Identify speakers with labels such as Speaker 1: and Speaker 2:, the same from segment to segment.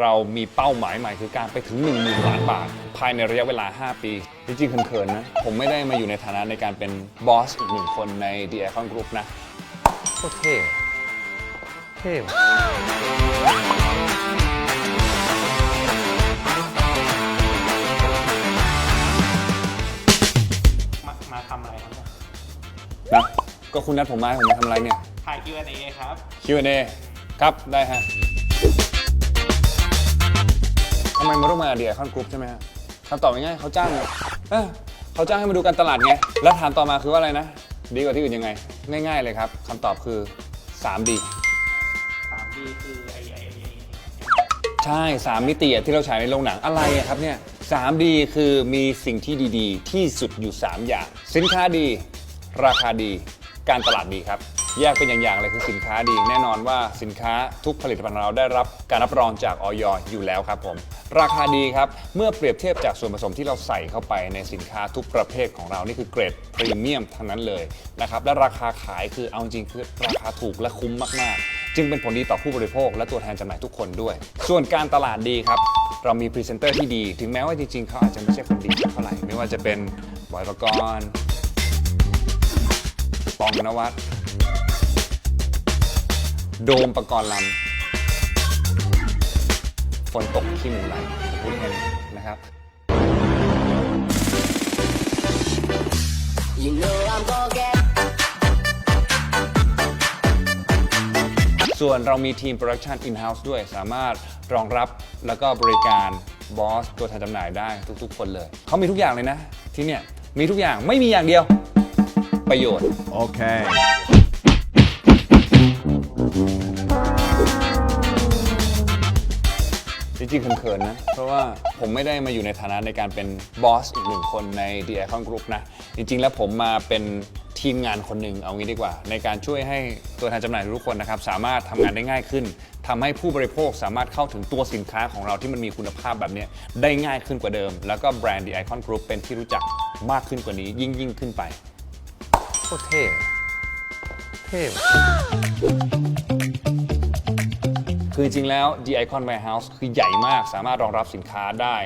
Speaker 1: เรามีเป้าหมายใหม่คือการไปถึง 1 0,000ล้านบาท ภายในระยะเวลา 5 ปี จริงๆเขินๆนะ ผมไม่ได้มาอยู่ในฐานะในการเป็นบอสอีกหนึ่งคนใน The Icon Group นะโคตรเท่เท่ว่ะ
Speaker 2: มามาทำอะไรครับเนี่ย
Speaker 1: นะก็คุณนัดผมมาให้ผมมาทำอะไรเนี่ย
Speaker 2: ถ่าย Q&A ครับ
Speaker 1: Q&A ครับได้ฮะ มมาร่วมงาน The Icon Group ใช่ไหมฮะคำตอบง่ายๆเขาจ้างเอ้อเขาจ้างให้มาดูการตลาดไง แล้วถามต่อมาคือว่าอะไรนะ ดีกว่าที่อื่นยังไง ง่ายๆเลยครับคำตอบคือ 3D
Speaker 2: 3D คือไอ้ไอ้ไอ้ไอ้
Speaker 1: ใช่ 3 มิติอะที่เราฉายในโรงหนังอะไรอะครับเนี่ย 3D คือมีสิ่งที่ดีๆ ที่สุดอยู่ 3 อย่าง สินค้าดี ราคาดี การตลาดดีครับ แยกเป็นอย่างๆเลยคือสินค้าดี แน่นอนว่าสินค้าทุกผลิตภัณฑ์ของเราได้รับการรับรองจากออยอยู่แล้วครับผม ราคาดีครับเมื่อเปรียบเทียบจากส่วนผสมที่เราใส่เข้าไปในสินค้าทุกประเภทของเรานี่คือเกรดพรีเมียมทั้งนั้นเลยนะครับและราคาขายคือเอาจริงคือราคาถูกและคุ้มมากๆ จึงเป็นผลดีต่อผู้บริโภค และตัวแทนจำหน่ายทุกคนด้วย ส่วนการตลาดดีครับเรามีพรีเซนเตอร์ที่ดี ถึงแม้ว่าจริงๆเขาอาจจะไม่ใช่คนดีเท่าไหร่ไม่ว่าจะเป็นบอยประกรณ์ปองนวัต โดมปกรณ์ลำฝนตกขี้หมูไหลพูดแค่นี้นะครับ
Speaker 3: You know I'm gonna get
Speaker 1: ส่วนเรามีทีมโปรดักชัน in-house ด้วย สามารถรองรับแล้วก็บริการบอสตัวแทนจำหน่ายได้ทุก ๆ คนเลย เขามีทุกอย่างเลยนะ ที่เนี่ย มีทุกอย่างไม่มีอย่างเดียว ประโยชน์
Speaker 4: Okay.
Speaker 1: จ ริงๆเขินๆนะ เพราะว่าผมไม่ได้มาอยู่ในฐานะในการเป็นบอสอีกหนึ่งคนใน The Icon Group นะ จริงๆ แล้วผมมาเป็นทีมงานคนหนึ่งเอางี้ดีกว่า ในการช่วยให้ตัวแทนจำหน่ายทุกคนนะครับ สามารถทำงานได้ง่ายขึ้นทำให้ผู้บริโภคสามารถเข้าถึงตัวสินค้าของเราที่มันมีคุณภาพแบบนี้ได้ง่ายขึ้นกว่าเดิม แล้วก็แบรนด์ The Icon Group เป็นที่รู้จักมากขึ้นกว่านี้ ยิ่งยิ่งๆขึ้นไปโคตรเท่เท่ คือจริงแล้ว The Icon Warehouse คือใหญ่มากสามารถรองรับสินค้าได้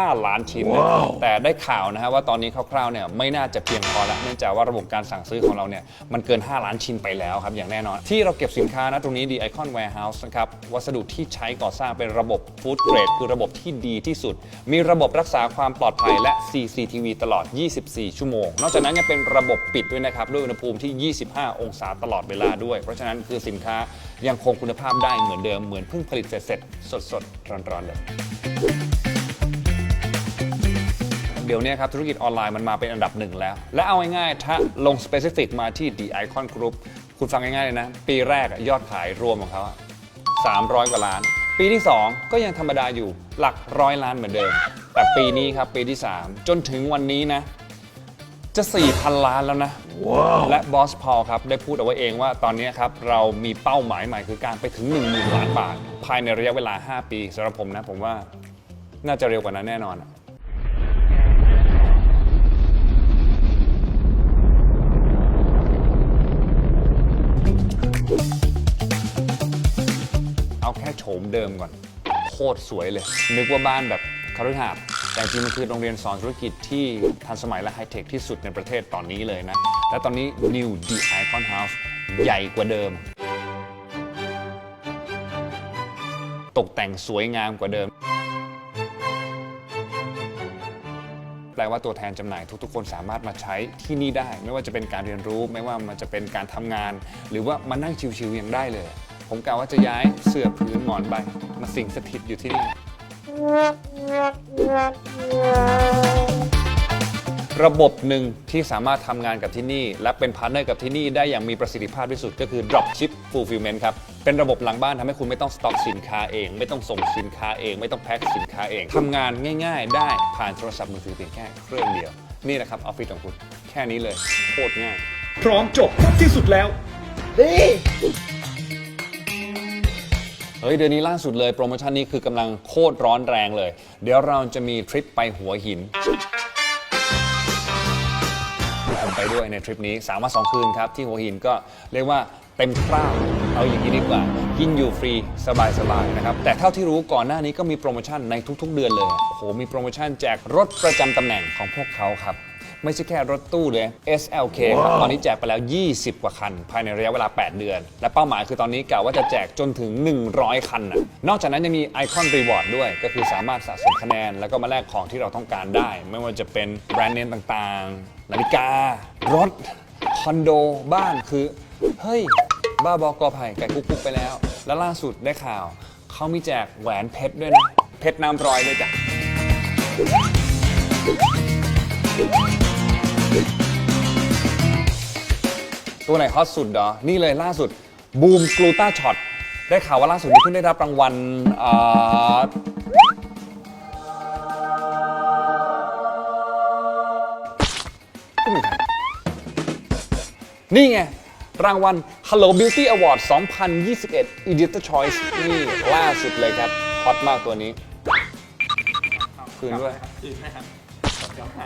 Speaker 1: 5 ล้านชิ้นนะแต่ได้ข่าวนะฮะว่าตอนนี้คร่าวๆเนี่ยไม่น่าจะเพียงพอแล้วเนื่องจากว่าระบบการสั่งซื้อของเราเนี่ยมันเกิน 5 ล้านชิ้นไปแล้วครับอย่างแน่นอน ที่เราเก็บสินค้านะตรงนี้ The Icon Warehouse นะครับวัสดุที่ใช้ก่อสร้างเป็นระบบ Food Grade คือระบบที่ดีที่สุด มีระบบรักษาความปลอดภัยและ CCTV ตลอด 24 ชั่วโมง นอกจากนั้นยังเป็นระบบปิดด้วยนะครับด้วยอุณหภูมิที่ 25 องศาตลอดเวลาด้วย เพราะฉะนั้นคือสินค้ายังคงคุณภาพได้เหมือนเดิมเหมือนเพิ่งผลิตเสร็จๆสดๆร้อนๆเลย เดี๋ยวนี้ครับ ธุรกิจออนไลน์มันมาเป็นอันดับหนึ่งแล้ว และเอาง่ายๆ ถ้าลง specific มาที่ The Icon Group คุณฟังง่ายๆเลยนะ ปีแรกอะยอดขายรวมของเขาอะ300 กว่าล้าน ปีที่ 2 ก็ยังธรรมดาอยู่หลักร้อยล้านเหมือนเดิม แต่ปีนี้ครับ ปีที่ 3 จนถึงวันนี้นะ จะ 4,000 ล้านแล้วนะและบอสพอลครับ ได้พูดเอาไว้เองว่าตอนนี้ครับ เรามีเป้าหมายใหม่คือการไปถึง 10,000 ล้านบาท ภายในระยะเวลา 5 ปีสำหรับผมนะ ผมว่าน่าจะเร็วกว่านั้นแน่นอน มเดิมก่อน โคตรสวยเลย นึกว่าบ้านแบบคารุหาสน์แต่จริงมันคือโรงเรียนสอนธุรกิจที่ทันสมัยและไฮเทคที่สุดในประเทศตอนนี้เลยนะ และตอนนี้ New The Icon House ใหญ่กว่าเดิม ตกแต่งสวยงามกว่าเดิม แปลว่าตัวแทนจำหน่ายทุกๆ คนสามารถมาใช้ที่นี่ได้ ไม่ว่าจะเป็นการเรียนรู้ ไม่ว่ามันจะเป็นการทำงาน หรือว่ามานั่งชิวๆยังได้เลย ผมกล่าวว่าจะย้ายเสื้อพื้นหมอนใบ มาสิงสถิตอยู่ที่นี่ ระบบหนึ่งที่สามารถทำงานกับที่นี่ และเป็นพาร์ทเนอร์กับที่นี่ได้อย่างมีประสิทธิภาพที่สุดก็คือ Dropship Fulfillment ครับ เป็นระบบหลังบ้านทำให้คุณไม่ต้องสต็อกสินค้าเอง ไม่ต้องส่งสินค้าเอง ไม่ต้องแพ็คสินค้าเองทำงานง่าย ๆ ได้ผ่านโทรศัพท์มือถือเพียงแค่เครื่องเดียว นี่แหละครับออฟฟิศของคุณ แค่นี้เลยโคตรง่าย
Speaker 5: พร้อมจบที่สุดแล้ว
Speaker 1: เฮ้ยเดือนนี้ล่าสุดเลยโปรโมชั่นนี้คือกำลังโคตรร้อนแรงเลย เดี๋ยวเราจะมีทริปไปหัวหินผมไปด้วยในทริปนี้3วัน2คืนครับ ที่หัวหินก็เรียกว่าเต็มคราบเอาอย่างนี้ดีกว่า กินอยู่ฟรีสบายๆนะครับ แต่เท่าที่รู้ก่อนหน้านี้ก็มีโปรโมชั่นในทุกๆเดือนเลย โอ้โห มีโปรโมชั่นแจกรถประจำตำแหน่งของพวกเขาครับ ไม่ใช่แค่รถตู้เลย SLK ครับตอนนี้แจกไปแล้ว 20 กว่าคัน ภายในระยะเวลา 8 เดือน และเป้าหมายคือตอนนี้กะว่าจะแจกจนถึง 100 คันนะนอกจากนั้นยังมีไอคอนรีวอร์ดด้วย ก็คือสามารถสะสมคะแนน แล้วก็มาแลกของที่เราต้องการได้ ไม่ว่าจะเป็นแบรนด์เนมต่างๆ นาฬิกา รถ คอนโด บ้านคือ เฮ้ย บ้าบอกอไผ่ไก่กุ๊กกุ๊กไปแล้ว แล้วล่าสุดได้ข่าวเขามีแจกแหวนเพชรด้วยนะ เพชรน้ำร้อยเลยจ้ะ ตัวไหนฮอตสุดเหรอ นี่เลยล่าสุดบูมกลูตาช็อตได้ข่าวว่าล่าสุดนี้เพิ่งได้รับรางวัลเอ่อก็มีใครนี่ไง รางวัล Hello Beauty Award 2021 Editor Choice นี่ล่าสุดเลยครับฮอตมากตัวนี้ คืนด้วย
Speaker 2: คืนนะครับเดี๋ยวให้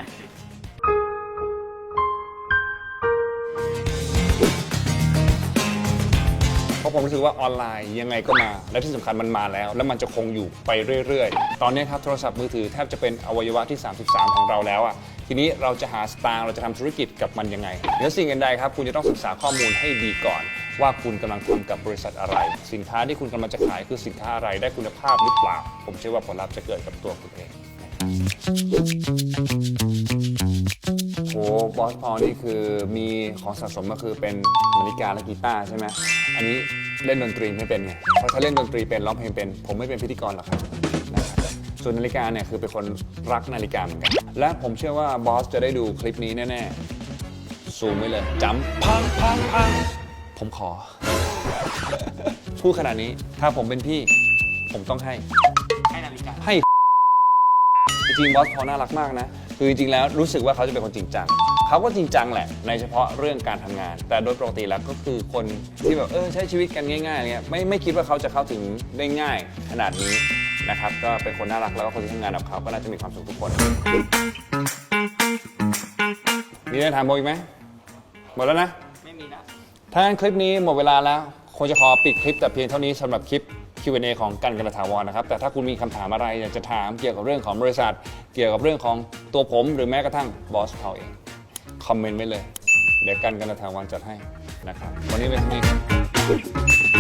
Speaker 1: เพราะผมรู้สึกว่าออนไลน์ยังไงก็มา และที่สำคัญมันมาแล้ว แล้วมันจะคงอยู่ไปเรื่อยๆ ตอนนี้ครับโทรศัพท์มือถือแทบจะเป็นอวัยวะที่ 33 ของเราแล้วอะทีนี้เราจะหาสตางค์เราจะทำธุรกิจกับมันยังไงเหนือสิ่งอื่นใดครับคุณจะต้องศึกษาข้อมูลให้ดีก่อน ว่าคุณกำลังทำกับบริษัทอะไร สินค้าที่คุณกำลังจะขายคือสินค้าอะไรได้คุณภาพหรือเปล่า ผมเชื่อว่าผลลัพธ์จะเกิดกับตัวคุณเอง โหบอสพอนี่คือมีของสะสมก็คือเป็นนาฬิกาและกีตาร์ใช่ไหม อันนี้ เล่นดนตรีไม่เป็นไง เพราะถ้าเล่นดนตรีเป็นร้องเพลงเป็น ผมไม่เป็นพิธีกรหรอกครับนะครับส่วนนาฬิกาเนี่ยคือเป็นคนรักนาฬิกาเหมือนกัน และผมเชื่อว่าบอสจะได้ดูคลิปนี้แน่ๆซูมไว้เลยจำพังพังพังผมขอ พูดขนาดนี้ถ้าผมเป็นพี่ ผมต้องให้
Speaker 2: ให้นาฬิกา
Speaker 1: ให้จริงๆบอสพอน่ารักมากนะ คือจริงๆแล้วรู้สึกว่าเขาจะเป็นคนจริงจัง เขาก็จริงจังแหละ ในเฉพาะเรื่องการทำงาน แต่โดยปกติแล้วก็คือคนที่แบบเออใช้ชีวิตกันง่ายๆเนี่ยไม่ไม่คิดว่าเขาจะเข้าถึงได้ง่ายขนาดนี้นะครับก็เป็นคนน่ารักแล้วก็คนที่ทำงานกับเขาก็น่าจะมีความสุขทุกคน มีอะไรถามโบอีกไหมหมดแล้วนะ
Speaker 2: ไม่มีนะ
Speaker 1: ถ้างั้นคลิปนี้หมดเวลาแล้วคงจะขอปิดคลิปแต่เพียงเท่านี้สำหรับคลิป Q&A ของกันกันตถาวรนะครับ แต่ถ้าคุณมีคำถามอะไรอยากจะถามเกี่ยวกับเรื่องของบริษัท เกี่ยวกับเรื่องของตัวผม หรือแม้กระทั่งบอสเขาเอง คอมเมนต์ไว้เลย เดี๋ยวกันกันตถาวรจัดให้นะครับ วันนี้เป็นเท่านี้ครับ